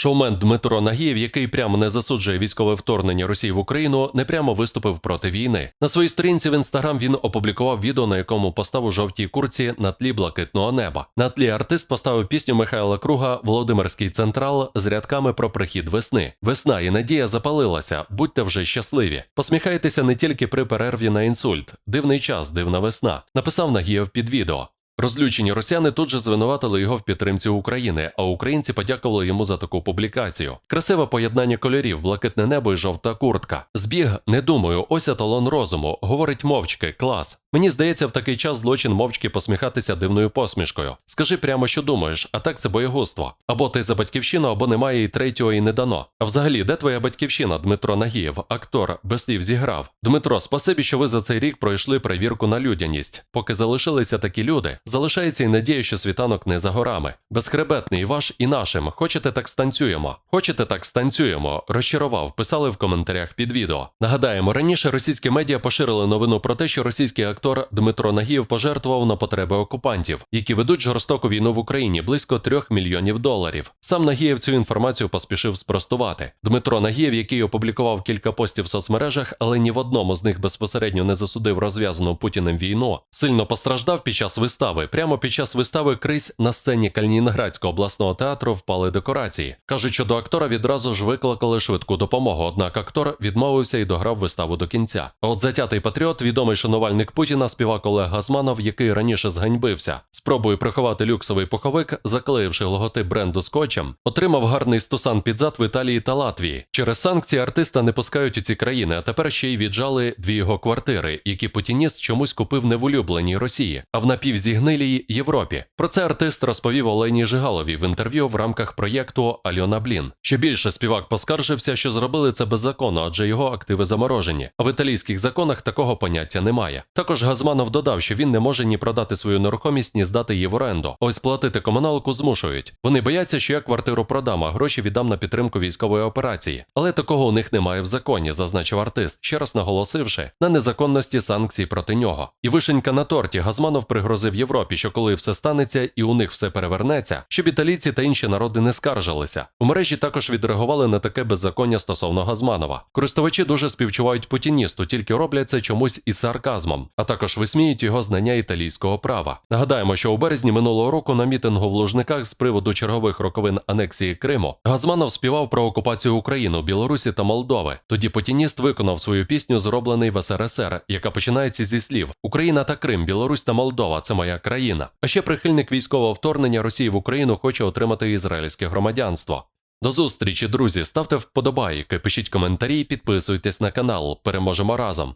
Шоумен Дмитро Нагієв, який прямо не засуджує військове вторгнення Росії в Україну, не прямо виступив проти війни. На своїй сторінці в інстаграм він опублікував відео, на якому постав у жовтій курці на тлі блакитного неба. На тлі артист поставив пісню Михайла Круга Володимирський централ з рядками про прихід весни. Весна і надія запалилася. Будьте вже щасливі. Посміхайтеся не тільки при перерві на інсульт. Дивний час, дивна весна. Написав Нагієв під відео. Розлючені росіяни тут же звинуватили його в підтримці України, а українці подякували йому за таку публікацію. Красиве поєднання кольорів, блакитне небо і жовта куртка. Збіг, не думаю, ось еталон розуму. Говорить мовчки, клас. Мені здається, в такий час злочин мовчки посміхатися дивною посмішкою. Скажи прямо, що думаєш, а так це боєгузтво. Або ти за батьківщину, або немає і третього, і не дано. А взагалі, де твоя батьківщина, Дмитро Нагієв, актор, без слів зіграв. Дмитро, спасибі, що ви за цей рік пройшли перевірку на людяність. Поки залишилися такі люди, залишається і надія, що світанок не за горами. Безхребетний ваш і нашим. Хочете так станцюємо? Хочете так станцюємо? Розчарував, писали в коментарях під відео. Нагадаємо, раніше російські медіа поширили новину про те, що російський актор Дмитро Нагієв пожертвував на потреби окупантів, які ведуть жорстоку війну в Україні близько трьох мільйонів доларів. Сам Нагієв цю інформацію поспішив спростувати. Дмитро Нагієв, який опублікував кілька постів в соцмережах, але ні в одному з них безпосередньо не засудив розв'язану Путіним війну, сильно постраждав під час вистави. Прямо під час вистави крись на сцені Калінінградського обласного театру впали декорації. Кажуть, що до актора відразу ж викликали швидку допомогу. Однак актор відмовився і дограв виставу до кінця. От затятий патріот, відомий шанувальник Путіна, співак Олег Газманов, який раніше зганьбився, спробою приховати люксовий пуховик, заклеївши логотип бренду скотчем, отримав гарний стусан під зад в Італії та Латвії. Через санкції артиста не пускають у ці країни, а тепер ще й віджали дві його квартири, які путініст чомусь купив не в улюбленій Росії, а в напівзігнилій Європі. Про це артист розповів Олені Жигалові в інтерв'ю в рамках проєкту Альона Блін. Що більше співак поскаржився, що зробили це беззаконно, адже його активи заморожені. А в італійських законах такого поняття немає. Також Газманов додав, що він не може ні продати свою нерухомість, ні здати її в оренду. Ось платити комуналку змушують. Вони бояться, що я квартиру продам, а гроші віддам на підтримку військової операції. Але такого у них немає в законі, зазначив артист, ще раз наголосивши на незаконності санкцій проти нього. І вишенька на торті Газманов пригрозив Європі, що коли все станеться і у них все перевернеться, щоб італійці та інші народи не скаржилися. У мережі також відреагували на таке беззаконня стосовно Газманова. Користувачі дуже співчувають путіністу, тільки роблять це чомусь із сарказмом, а також висміють його знання італійського права. Нагадаємо, що у березні минулого року на мітингу в Лужниках з приводу чергових роковин анексії Криму Газманов співав про окупацію України, Білорусі та Молдови. Тоді путініст виконав свою пісню, зроблений в СРСР, яка починається зі слів: Україна та Крим, Білорусь та Молдова це моя країна. А ще прихильник військового вторгнення Росії в Україну хоче отримати ізраїльське громадянство. До зустрічі, друзі. Ставте вподобайки, пишіть коментарі, підписуйтесь на канал. Переможемо разом.